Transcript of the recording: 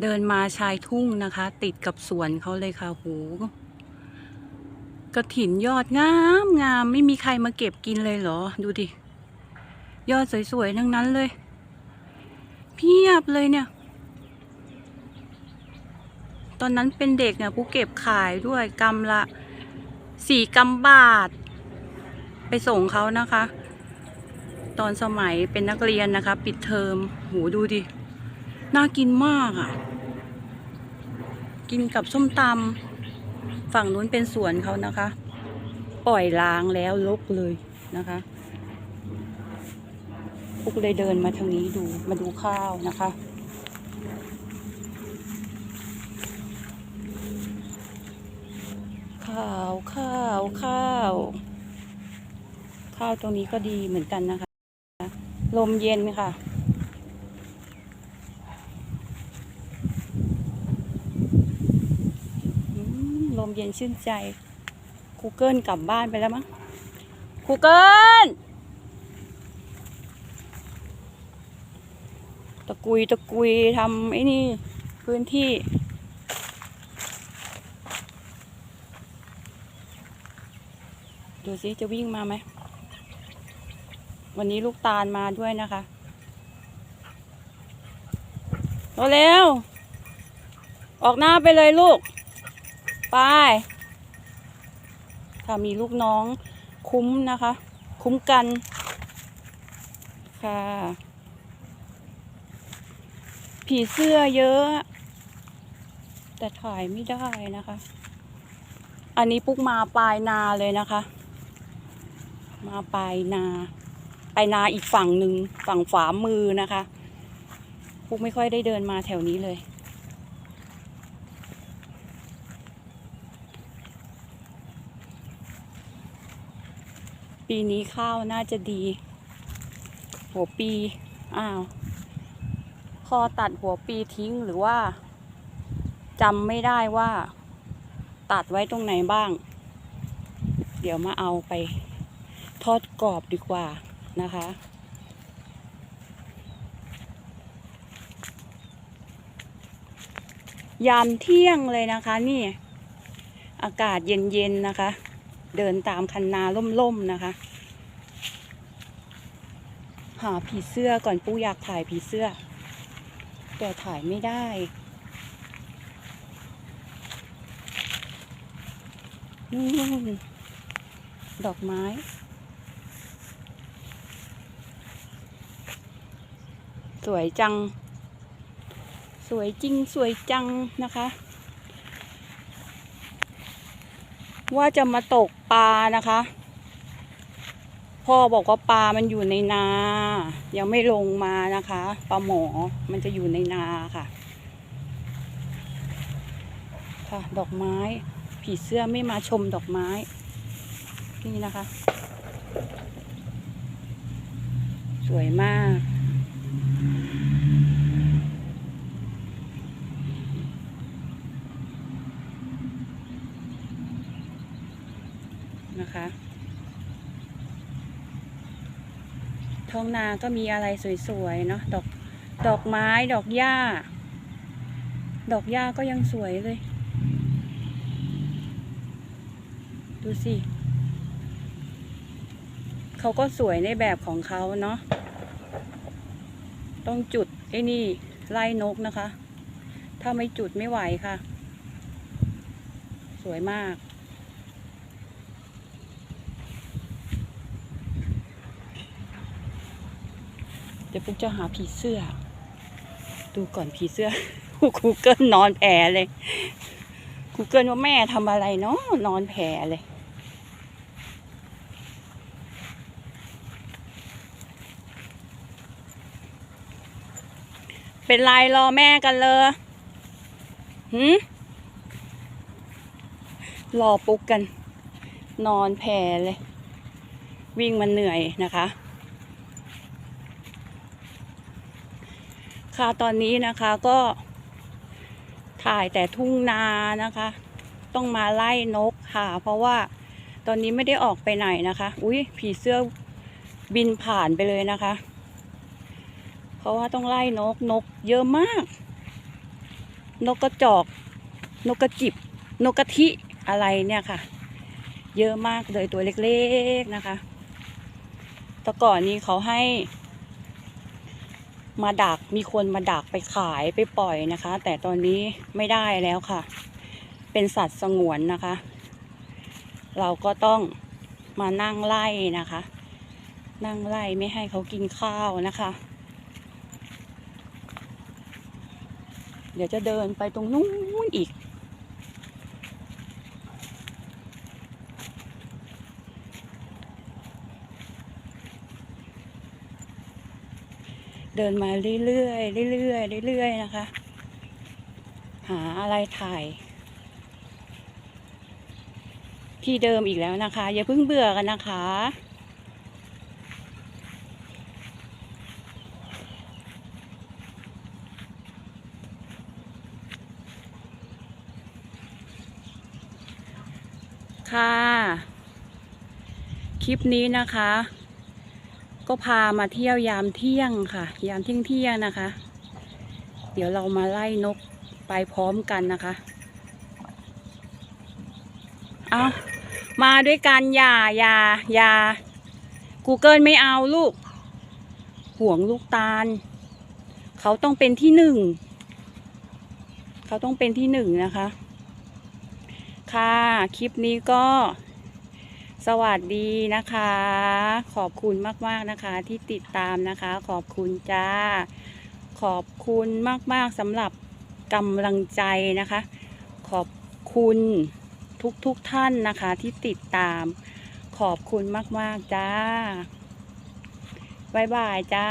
เดินมาชายทุ่งนะคะ ติดกับสวนเขาเลยค่ะโหกระถินยอดงามงามไม่มีใครมาเก็บกินเลยเหรอ ดูดิ ยอดสวยๆทั้งนั้นเลย เพียบเลยเนี่ย ตอนนั้นเป็นเด็กเนี่ยกูเก็บขายด้วยกำละสี่กำบาท ไปส่งเขานะคะ ตอนสมัยเป็นนักเรียนนะคะ ปิดเทอมโหดูดิ น่ากินมากอะ กินกับส้มตำฝั่งนู้นเป็นสวนเขานะคะ ปล่อยล้างแล้วลกเลยนะคะพวกเลยเดินมาทางนี้ดูมาดูข้าวนะคะ ข้าวข้าวข้าว ข้าวตรงนี้ก็ดีเหมือนกันนะคะ ลมเย็นค่ะ อืมลม เย็นชื่นใจครูเกิลกลับบ้านไปแล้วมั้งครูเกิลตะกุยตะกุยทำไอ้นี่พื้นที่ดูสิจะวิ่งมาไหม วันนี้ลูกตาลมาด้วยนะคะเร็ว ออกหน้าไปเลยลูก ไปถ้ามีลูกน้องคุ้มนะคะ คุ้มกัน ค่ะ ผีเสื้อเยอะ แต่ถ่ายไม่ได้นะคะ อันนี้ปุ๊กมาปลายนาเลยนะคะ มาปลายนาไปนาอีกฝั่งหนึ่งฝั่งขวามือนะคะปุ๊กไม่ค่อยได้เดินมาแถวนี้เลย ปีนี้ข้าวน่าจะดีหัวปีอ้าวพอตัดหัวปีทิ้งหรือว่าจำไม่ได้ว่า ตัดไว้ตรงไหนบ้าง เดี๋ยวมาเอาไป ทอดกรอบดีกว่านะคะ ยามเที่ยงเลยนะคะนี่ อากาศเย็นๆนะคะ เดินตามคันนาล่มๆนะคะ หาผีเสื้อก่อนปูอยากถ่ายผีเสื้อ แต่ถ่ายไม่ได้นู่นดอกไม้สวยจัง สวยจริงสวยจังนะคะ ว่าจะมาตกปลานะคะ พ่อบอกว่าปลามันอยู่ในนา ยังไม่ลงมานะคะปลาหมอมันจะอยู่ในนาค่ะ ค่ะ ดอกไม้ ผีเสื้อไม่มาชมดอกไม้ นี่นะคะ สวยมาก นะคะ ท้องนาก็มีอะไรสวยๆเนาะดอกดอกไม้ดอกหญ้า ดอกหญ้าก็ยังสวยเลย ดูสิเขาก็สวยในแบบของเขาเนาะต้องจุดไอ้นี่ไล่นกนะคะ ถ้าไม่จุดไม่ไหวค่ะ สวยมาก ดี๋ยวปุ๊กจะหาผีเสื้อ ดูก่อนผีเสื้อกูเกิลนอนแผลเลยกูเกิลว่าแม่ทำอะไรเนาะนอนแผลเลยเป็นไรรอแม่กันเลยหืมรอปุ๊กกัน นอนแผลเลย วิ่งมันเหนื่อยนะคะ ค่ะตอนนี้นะคะก็ถ่ายแต่ทุ่งนานะคะ ต้องมาไล่นกค่ะ เพราะว่าตอนนี้ไม่ได้ออกไปไหนนะคะ อุ้ยผีเสื้อบินผ่านไปเลยนะคะ เพราะว่าต้องไล่นกนกเยอะมาก นกกระจอก นกกระจิบ นกกระทิอะไรเนี่ยค่ะ เยอะมากเลยตัวเล็กๆนะคะ แต่ก่อนนี้เขาให้ มาดักมีคนมาดักไปขายไปปล่อยนะคะ แต่ตอนนี้ไม่ได้แล้วค่ะ เป็นสัตว์สงวนนะคะ เราก็ต้องมานั่งไล่นะคะ นั่งไล่ไม่ให้เขากินข้าวนะคะ เดี๋ยวจะเดินไปตรงนู้นอีก เดินมาเรื่อยๆเรื่อยๆเรื่อยๆนะคะ หาอะไรถ่าย ที่เดิมอีกแล้วนะคะ อย่าเพิ่งเบื่อกันนะคะ ค่ะ คลิปนี้นะคะ ก็พามาเที่ยวยามเที่ยงค่ะ ยามเที่ยงเที่ยงนะคะ เดี๋ยวเรามาไล่นกไปพร้อมกันนะคะ เอามาด้วยกันอย่าอย่าอย่า Google ไม่เอาลูก ห่วงลูกตาล เขาต้องเป็นที่หนึ่ง เขาต้องเป็นที่หนึ่งนะคะ ค่ะ คลิปนี้ก็ สวัสดีนะคะ ขอบคุณมากๆนะคะที่ติดตามนะคะ ขอบคุณจ้า ขอบคุณมากๆสำหรับกำลังใจนะคะ ขอบคุณทุกๆทท่านนะคะที่ติดตาม ขอบคุณมากๆจ้าบ๊ายบายจ้า